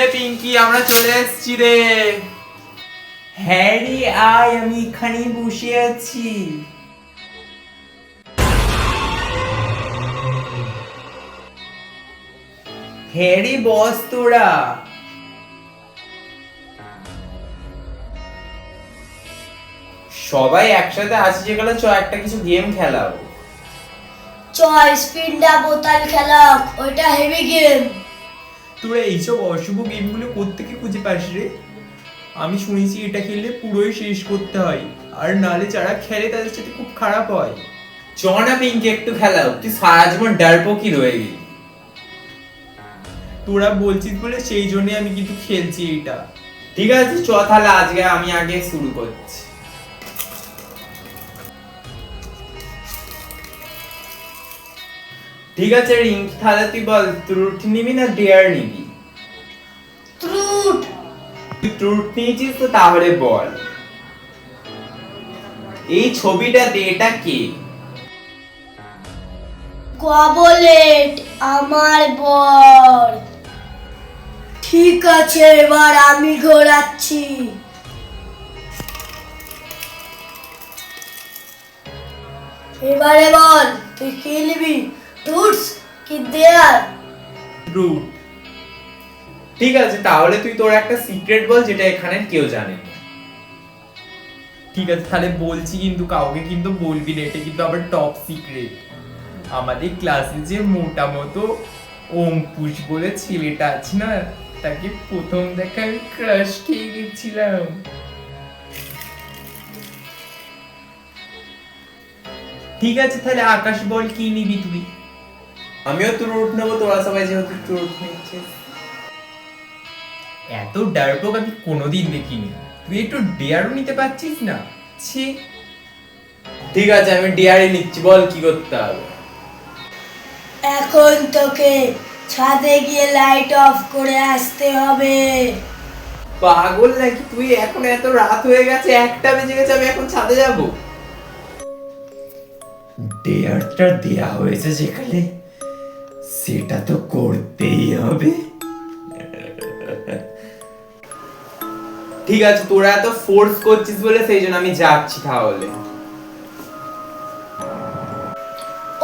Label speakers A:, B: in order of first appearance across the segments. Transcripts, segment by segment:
A: কিরে পিঙ্কি আমরা চলে এসেছি রে।
B: হ্যারি আয় আমি এখানেই বসে আছি। হ্যারি বস তোরা।
A: সবাই একসাথে আছি যেখানে চ একটা কিছু গেম খেলাবো
C: চয় স্পিনটা বোতাল খেলা ওইটা হেভি গেম
B: তোরা এইসব অশুভ গেমগুলো কোত্থেকে খুঁজে পাস রে? আমি শুনেছি এটা খেললে পুরোই শেষ করতে হয় আর নালে যারা খেলে তাদের সাথে খুব খারাপ হয়।
A: চ না পিঙ্কি একটু খেলাও তুই সারা জীবন ডারপোকি রয়ে গেলি।
B: তোরা বলছিস বলে সেই জন্যই আমি কিন্তু খেলছি এটা।
A: ঠিক আছে চ তাহলে আজকে আমি আগে শুরু করছি। ঠিক আছে রিঙ্কি তাহলে তুই বল ট্রুথ নিবি না ডেয়ার নিবি?
C: ট্রুট
A: তুই ট্রুথ নিয়েছিস তো তাহলে বল। এই ছবিটাতে এটা কে?
C: গবলেট আমার বর। ঠিক আছে এবার আমি ঘোরাচ্ছি। এবারে বল তুই কি টুটস কি দেয়ার
B: রুট
A: ঠিক আছে, তাহলে তুই তোর একটা সিক্রেট বল যেটা এখানে কেউ জানে
B: ঠিক আছে, তাহলে বলছি কিন্তু, কাউকে কিন্তু বলবি না, এটা কিন্তু আবার টপ সিক্রেট আমাদের ক্লাসে যে মোটা মতো অঙ্কুশ বলে ছেলেটা আছে না, তাকে প্রথম দেখা আমি ক্রাশ খেয়ে গেছিলাম। ঠিক আছে, তাহলে আকাশ বল কি নিবি তুই?
A: আমিও ট্রুথ নেব তোরা সবাই যেহেতু ট্রুথ নিচ্ছিস।
B: এত ডারপোক আমি কোনোদিন দেখিনি। তুই একটু ডেয়ারও নিতে পারছিস না? ছি।
A: ঠিক আছে আমি ডিআরই নিচ্ছি বল কি করতে হবে।
C: এখন তোকে ছাদে গিয়ে লাইট অফ করে আসতে হবে।
A: পাগল নাকি তুই? এখন এত রাত হয়ে গেছে একটা বেজে গেছে আমি এখন ছাদে যাব।
B: ডেয়ারটা দেয়া হয়েছে যেখানে সেটা তো করতেই হবে।
A: ঠিক আছে তোরা এত ফোর্স করছিস বলে সেই জন্য আমি যাচ্ছি তাহলে।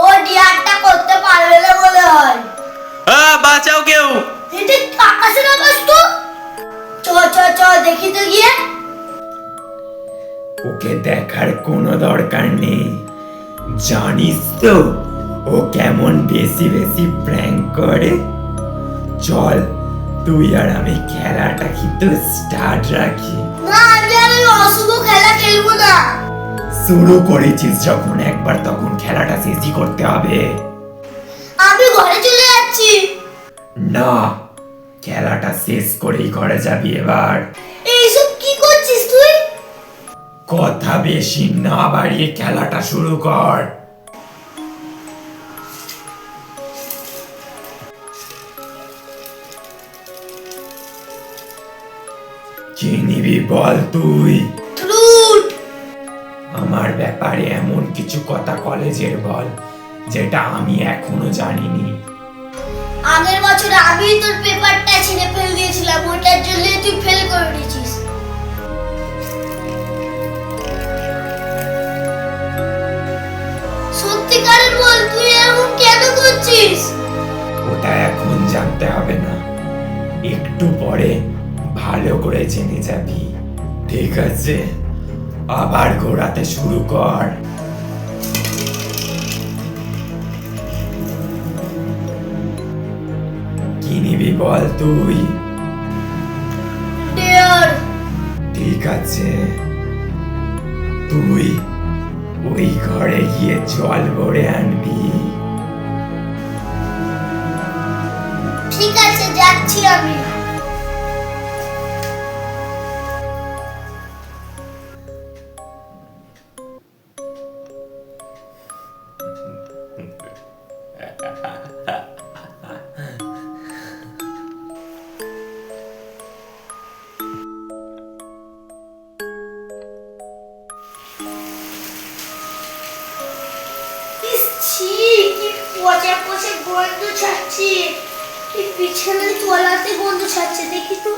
C: ও ডিয়ারটা করতে পারবে না মনে হয়।
A: বাঁচাও কেউ।
C: এটি আকাশে তো চ চ চ দেখি তো গিয়ে।
B: ওকে দেখার কোনো দরকার নেই। জানিস তো ও কেমন বেশি বেশি প্র্যাঙ্ক করে? চল তুই আর আমি খেলাটা কিন্তু স্টার্ট রাখি।
C: না আমি আর ওই অশুভ খেলা খেলব না।
B: শুরু করেছিস যখন একবার তখন খেলাটা শেষই করতে হবে।
C: আমি ঘরে চলে যাচ্ছি।
B: না খেলাটা শেষ করেই ঘরে যাবি এবার।
C: এইসব কি করছিস তুই?
B: কথা বেশি না বাড়িয়ে খেলাটা শুরু কর। কি নিবি বল তুই।
C: ট্রুট
B: আমার ব্যাপারে এমন কিছু কথা কলেজের বল যেটা আমি এখনও জানিনি।
C: আগের বছর আমি তোর পেপারটা ছিঁড়ে ফেল দিয়েছিলাম ওটার জন্য তুই ফেল করে দিয়েছিস। সত্যিকারের বল তুই এরকম কেন করছিস?
B: ওটা এখন জানতে হবে না। একটু পরে ভালো করে জেনে যাবি। ঠিক আছে? আবার ঘোরাতে শুরু কর। কি নিবি বল তুই? ঠিক আছে। তুই ওই ঘরে গিয়ে জল ভরে আনবি।
C: ঠিক আছে যাচ্ছি আমি। ছি কি পচা পচা গন্ধ ছাড়ছি কি ছেলের তোলাতে গন্ধ ছাড়ছে দেখি তো